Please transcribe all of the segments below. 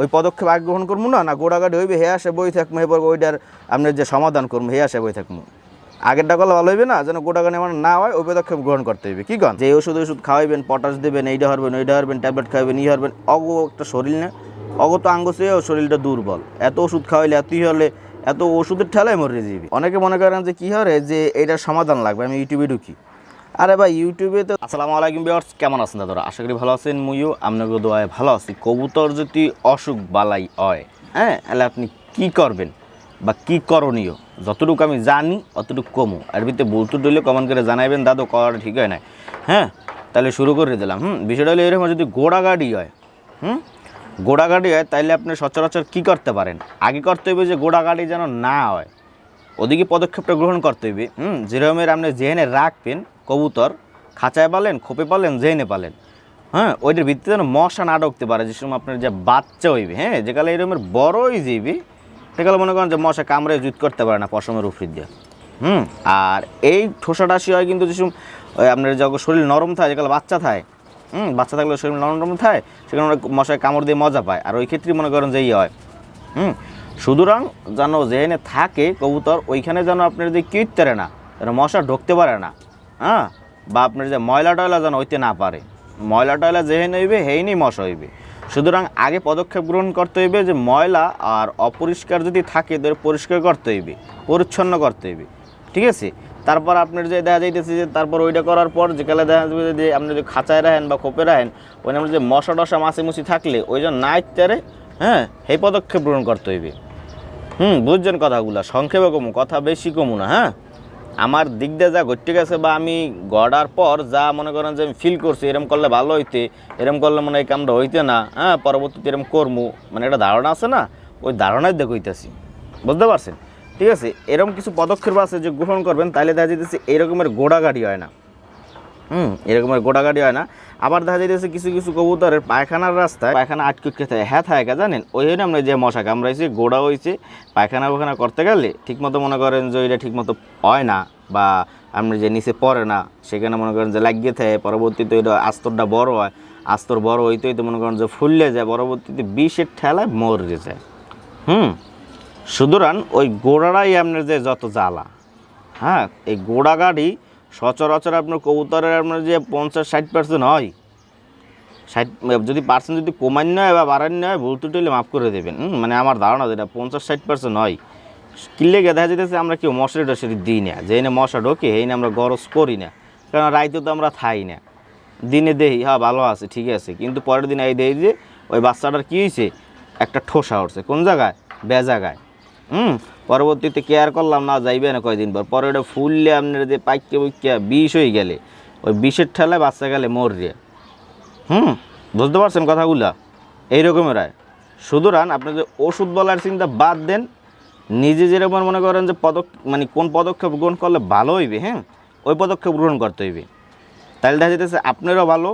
ওই পদক্ষেপ আগে গ্রহণ করব না? না গোড়াগাড়ি হইবে, হে আসে বই থাকব এরপর ওইটার আপনার যে সমাধান করব হে আসে বই থাকব আগেরটা করলে ভালো হইবে না? যেন গোটাগানি আমার না হয়, ওই পদক্ষেপ গ্রহণ করতে হইবে। কি কন? যে ওষুধ ওষুধ খাওয়াইবেন, পটাশ দেবেন, এইটা হরবেন, ওইটা হরবেন, ট্যাবলেট খাওয়াবেন ই হরবেন, অগ একটা শরীর না। অগ তো আঙ্গ চেয়েও শরীরটা দুর্বল। এত ওষুধ খাওয়াইলে এতই হলে, এত ওষুধের ঠেলায় মরে যাবি অনেকে মনে করেন যে কী হরে? যে এইটার সমাধান লাগবে। আমি ইউটিউবে ঢুকি। আরে ভাই ইউটিউবে তো আসসালামু আলাইকুম বিয়ার্স কেমন আছেন দাদা আশা করি ভালো আছেন, মুইও আপনাকে দোয়ায় ভালো আছি। কবুতর যদি অসুখ বালাই হয় হ্যাঁ তাহলে আপনি কি করবেন বা কি করণীয়? যতটুকু আমি জানি, অতটুকু কমু। আর ভিতরে বলতে দিলে কমেন্ট করে জানাইবেন, দাদু করাটা ঠিক হয় না হ্যাঁ তাহলে শুরু করে দিলাম। হুম, বিষয়টা হলো এরকম, যদি গোড়াগাড়ি হয়, হুম গোড়াগাড়ি হয় তাইলে আপনি সচরাচর কি করতে পারেন? আগে করতে হবে যে গোড়াগাড়ি যেন না হয়। ওদিকে পদক্ষেপটা গ্রহণ করতে হইবে হুম, যেরকমের আপনি জেনে রাখবেন, কবুতর, খাঁচায় পালেন, খোপে পালেন জেনে পালেন। হ্যাঁ ওইটার ভিত্তিতে যেন মশা না ঢুকতে পারে, যে সময় আপনার যে বাচ্চা হইবে হ্যাঁ যেকালে এরকমের বড়ই যাইবে সেকালে মনে করেন যে মশা কামড়ে জুত করতে পারে না পশমের উপর দিয়ে। হুম, আর এই ঠোসাটাসি হয় কিন্তু যে সময়, ওই আপনার যখন শরীর নরম থাকে যেকালে বাচ্চা থাকে, হুম, বাচ্চা থাকলে শরীর নরম নরম থাকে সেখানে মশায় কামড় দিয়ে মজা পায়। আর ওই ক্ষেত্রে মনে করেন যে ইয়ে হয়, হুম সুতরাং যেন যেখানে থাকে কবুতর, ওইখানে যেন আপনার যে কীর্তারে না, যেন মশা ঢুকতে পারে না হ্যাঁ? বা আপনার যে ময়লা টয়লা যেন হইতে না পারে। ময়লা টয়লা যেহেন হইবে হেইনি মশা হইবে। সুতরাং আগে পদক্ষেপ গ্রহণ করতে হইবে যে ময়লা আর অপরিষ্কার যদি থাকে তাদের পরিষ্কার করতে হইবে, পরিচ্ছন্ন করতে হইবে। ঠিক আছে? তারপর আপনার যে দেখা যাইতেছে যে তারপর ওইটা করার পর যেকালে দেখা যাবে যে আপনি যদি খাঁচায় রাখেন বা খোপে রাখেন ওই যে মশা টশা মাছি মুছি থাকলে, ওই জন্য না ইত্যারে হ্যাঁ? সেই পদক্ষেপ গ্রহণ করতে হইবে। হুম, বুঝছেন কথাগুলো। সংক্ষেপে কমু, কথা বেশি কমু না হ্যাঁ? আমার দিক দিয়ে যা ঘটতে গেছে বা আমি গড়ার পর যা মনে করেন যে আমি ফিল করছি, এরম করলে ভালো হইতে, এরম করলে মনে এই কামটা হইতে না হ্যাঁ পরবর্তীতে এরম করমু। মানে একটা ধারণা আছে না? ওই ধারণায় দেখে হইতেছি। বুঝতে পারছেন? ঠিক আছে? এরকম কিছু পদক্ষেপ আছে যে গ্রহণ করবেন তাহলে দেখা যেতেছে এরকমের গোড়াগাড়ি হয় না। হুম, এরকমের গোটাগাড়ি হয় না। আবার দেখা যাইতেছে কিছু কিছু কবুতরের পায়খানার রাস্তায় পায়খানা আটকে থাকে। হ্যাঁ থাকে, জানেন? ওই জন্য আমরা যে মশা কামড়াইছে, গোড়া হয়েছে পায়খানা পায়খানা করতে গেলে ঠিকমতো মনে করেন যে ওইটা ঠিকমতো হয় না বা আপনি যে নিচে পড়ে না, সেখানে মনে করেন যে লাগিয়ে থাকে। পরবর্তীতে ওইটা আস্তরটা বড় হয়। আস্তর বড় হইতে হইতে মনে করেন যে ফুললে যায়, পরবর্তীতে বিষের ঠেলায় মরে যায়। হুম? সুতরাং ওই গোড়ারাই আপনার যে যত জ্বালা হ্যাঁ? এই গোড়া গাড়ি সচরাচর আপনার কবুতরের আপনার যে পঞ্চাশ, ষাট পার্সেন্ট হয়। ষাট, যদি পার্সেন্ট যদি কমান্য হয় বা বাড়ান্য হয় ভুল ত্রুটি হলে মাফ করে দেবেন। মানে আমার ধারণা যেটা, পঞ্চাশ, ষাট পার্সেন্ট হয়। কিনলে দেখা যেতেছে আমরা কেউ মশারি টশারি দিই না। যে না মশা ঢোকে, এই না আমরা গরজ করি না। কারণ রাইতে তো আমরা থাই না। দিনে দেই হ্যাঁ ভালো আছে, ঠিক আছে। কিন্তু পরের দিন এই দেই যে, ওই বাচ্চাটার কী হয়েছে একটা ঠোসা উঠছে। কোন জায়গায়? বে জায়গায় হুম, পরবর্তীতে কেয়ার করলাম, না যাইবে না কয়দিন পর। পরে ওটা ফুললে আপনার যে পাইকে পাইকে বিষ হয়ে গেলে, ওই বিষের ঠেলায় বাচ্চা গেলে মররে হুম, বুঝতে পারছেন কথাগুলা? এইরকমের হয় সুতরাং আপনি যে ওষুধ বলার চিন্তা বাদ দেন। নিজে যেরকম মনে করেন যে পদক মানে কোন পদক্ষেপ গ্রহণ করলে ভালো হইবে হ্যাঁ? ওই পদক্ষেপ গ্রহণ করতে হইবে। তাহলে দেখা যেতেছে আপনারও ভালো,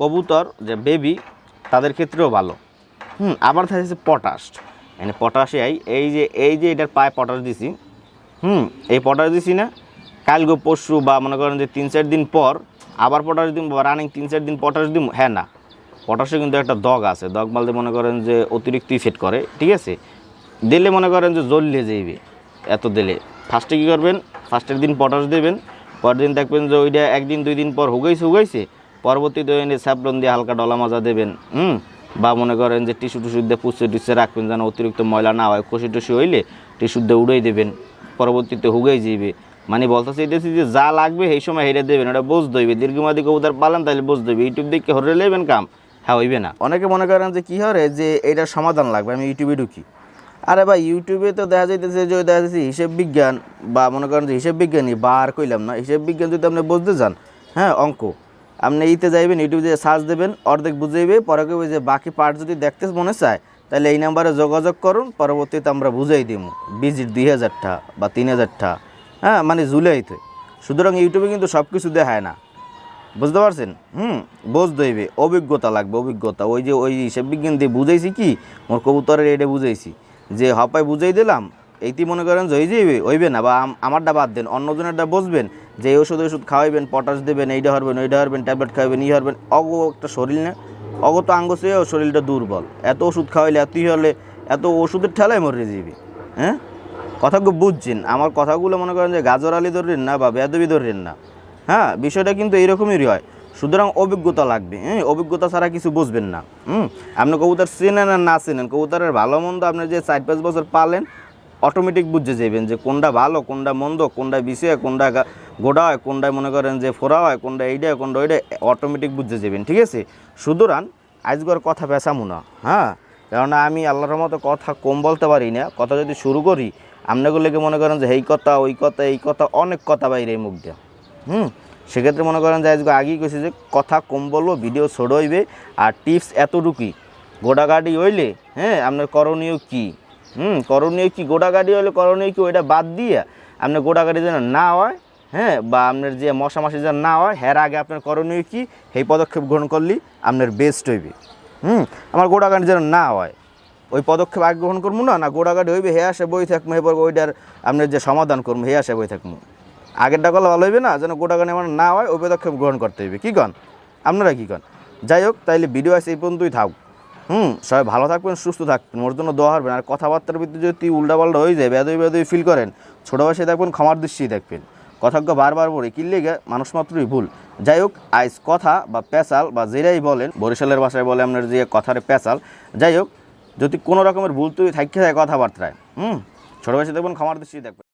কবুতর, যে বেবি তাদের ক্ষেত্রেও ভালো। হুম, আবার দেখা যাচ্ছে পটাশ মানে পটাশে আই এই যে এই যে এটার পায়ে পটাশ দিছি, হুম, এই পটাশ দিছি না কালকে পরশু বা মনে করেন যে তিন চার দিন পর আবার পটাশ দিম বা রানিং তিন চার দিন পটাশ দিম হ্যাঁ না, পটাশে কিন্তু একটা দগ আছে, দগ বলতে মনে করেন যে অতিরিক্ত ইফেক্ট করে, ঠিক আছে, দিলে মনে করেন যে জ্বললে যাইবে, এত দিলে ফার্স্টে কী করবেন ফার্স্টের দিন পটাশ দেবেন, পরের দিন দেখবেন যে ওইটা একদিন দুই দিন পর হুগাইছে হুগাইছে, পরবর্তীতে স্যাপলন দিয়ে হালকা ডলা মাজা দেবেন, হুম বা মনে করেন যে টিস্যু টিস্যু দিয়ে পুষে টুসে রাখবেন যেন অতিরিক্ত ময়লা না হয় কষি টুসি হইলে টিস্যু দিয়ে উড়াই দেবেন, পরবর্তীতে হুগাই যাইবে। মানে বলতে চাইতেছি যে যা লাগবে সেই সময় হেরে দেবেন ওটা বোঝ দইবে দীর্ঘমাদি কবুতর পালেন তাহলে বোঝ দইবে ইউটিউব দেখে হরে লেবেন কাম হ্যাঁ হইবে না। অনেকে মনে করেন যে কী হরে, যে এটার সমাধান লাগবে, আমি ইউটিউবে ঢুকি। আরে ভাই, ইউটিউবে তো দেখা যাইতেছে যে দেখা যাচ্ছে হিসেব বিজ্ঞান, বা মনে করেন যে হিসেব বিজ্ঞানী, বা আর কইলাম না, হিসেব বিজ্ঞান যদি আপনি বুঝতে যান হ্যাঁ অঙ্ক। আপনি ইতে যাইবেন ইউটিউবে যে সার্চ দেবেন, অর্ধেক বুঝাইবে, পরে কইবে যে বাকি পার্ট যদি দেখতে মনে চায়, তাহলে এই নাম্বারে যোগাযোগ করুন, পরবর্তীতে আমরা বুঝাই দিব। ভিজিট দুই হাজারটা বা তিন হাজারটা হ্যাঁ মানে জুলাইতে। সুতরাং ইউটিউবে কিন্তু সব কিছু দেখায় না। বুঝতে পারছেন? হুম বোঝ দইবে অভিজ্ঞতা লাগবে, অভিজ্ঞতা। ওই যে ওই হিসেব বিজ্ঞান দিয়ে বুঝাইছি কি? মোর কবুতরের এটা বুঝাইছি। যে হপায় বুঝাই দিলাম এইটি মনে করেন যে হয়ে যাইবে হইবে না, বা আম- আমারটা বাদ দেন, অন্যজনেরটা বসবেন, যে ওষুধ ওষুধ খাওয়াইবেন পটাশ দেবেন এইটা হরবেন ওইটা হরবেন ট্যাবলেট খাওয়াবেন ই হরবেন, অগ একটা শরীর না অগত আঙ্গ চেয়েও শরীরটা দুর্বল। এত ওষুধ খাওয়াইলে এতই হলে এত ওষুধের ঠেলায় মরে যাবি হ্যাঁ? কথাগুলো বুঝছেন? আমার কথাগুলো মনে করেন যে গাজর আলি ধরেন না, বা বেদবি ধরেন না হ্যাঁ? বিষয়টা কিন্তু এইরকমই হয়। সুতরাং অভিজ্ঞতা লাগবে হ্যাঁ? অভিজ্ঞতা ছাড়া কিছু বুঝবেন না, হুম? আপনি কবুতর চেনেন আর না চেনেন, কবুতরের ভালো মন্দ আপনি যে চার পাঁচ বছর পালেন অটোমেটিক বুঝে যাবেন যে কোনটা ভালো, কোনটা মন্দ, কোনটা বিষয়, কোনটা গোড়া হয় কোনটায় মনে করেন যে ফোড়া হয়, কোনটা এইটা কোনটা ওইটা অটোমেটিক বুঝে যাবেন ঠিক আছে? সুতরাং আজকের কথা পেঁচামু না হ্যাঁ? কেননা আমি আল্লাহর মতো কথা কম বলতে পারি না, কথা যদি শুরু করি আপনাগুলোকে মনে করেন যে এই কথা, ওই কথা, এই কথা, অনেক কথা বাইরে মুখ দিয়ে, হুম? সেক্ষেত্রে মনে করেন যে আজকে আগেই কইছি যে কথা কম বলব ভিডিও ছোট হইবে, আর টিপস এতটুকুই। গোডাগাডি হইলে হ্যাঁ আপনার করণীয় কি? হুম, করণীয় কি? গোটা গাড়ি হইলে করণীয় কি? ওইটা বাদ দিয়ে আপনার গোটা গাড়ি যেন না হয় হ্যাঁ বা আপনার যে মশা মাসি যেন না হয় হ্যার আগে আপনার করণীয় কি? সেই পদক্ষেপ গ্রহণ করলেই আপনার বেস্ট হইবে। হুম, আমার গোটা গাড়ি যেন না হয়। ওই পদক্ষেপ আগে গ্রহণ করব না? না গোড়াগাড়ি হইবে, হে আসে বই থাকব এবার ওইটার আপনার যে সমাধান করব, হে আসে বই থাকব আগেরটা করলে ভালো হইবে না? যেন গোটাগানি আমার না হয়, ওই পদক্ষেপ গ্রহণ করতে হইবে। কী কন? আপনারা কী কন? যাই হোক, তাইলে ভিডিও আছে এই পর্যন্তই থাক। হুম, সবাই ভালো থাকবেন, সুস্থ থাকবেন, ওর জন্য দোয়া হারবেন আর কথাবার্তার ভিত্তিতে যদি উল্টাপাল্টা হয়ে যায় বেদই বেদই ফিল করেন, ছোটো বয়সে দেখবেন ক্ষমার দৃষ্টিই দেখবেন। কথাজ্ঞ বারবার বলে কিনলে গে মানুষ মাত্রই ভুল। যাই হোক আইস কথা বা পেঁচাল বা যেটাই বলেন, বরিশালের ভাষায় বলে আপনার যে কথার পেঁচাল। যাই হোক, যদি কোনো রকমের ভুল তুই থাকতে থাকে কথাবার্তায়, হুম, ছোটো বয়সে দেখবেন ক্ষমার দৃষ্টি দেখবেন।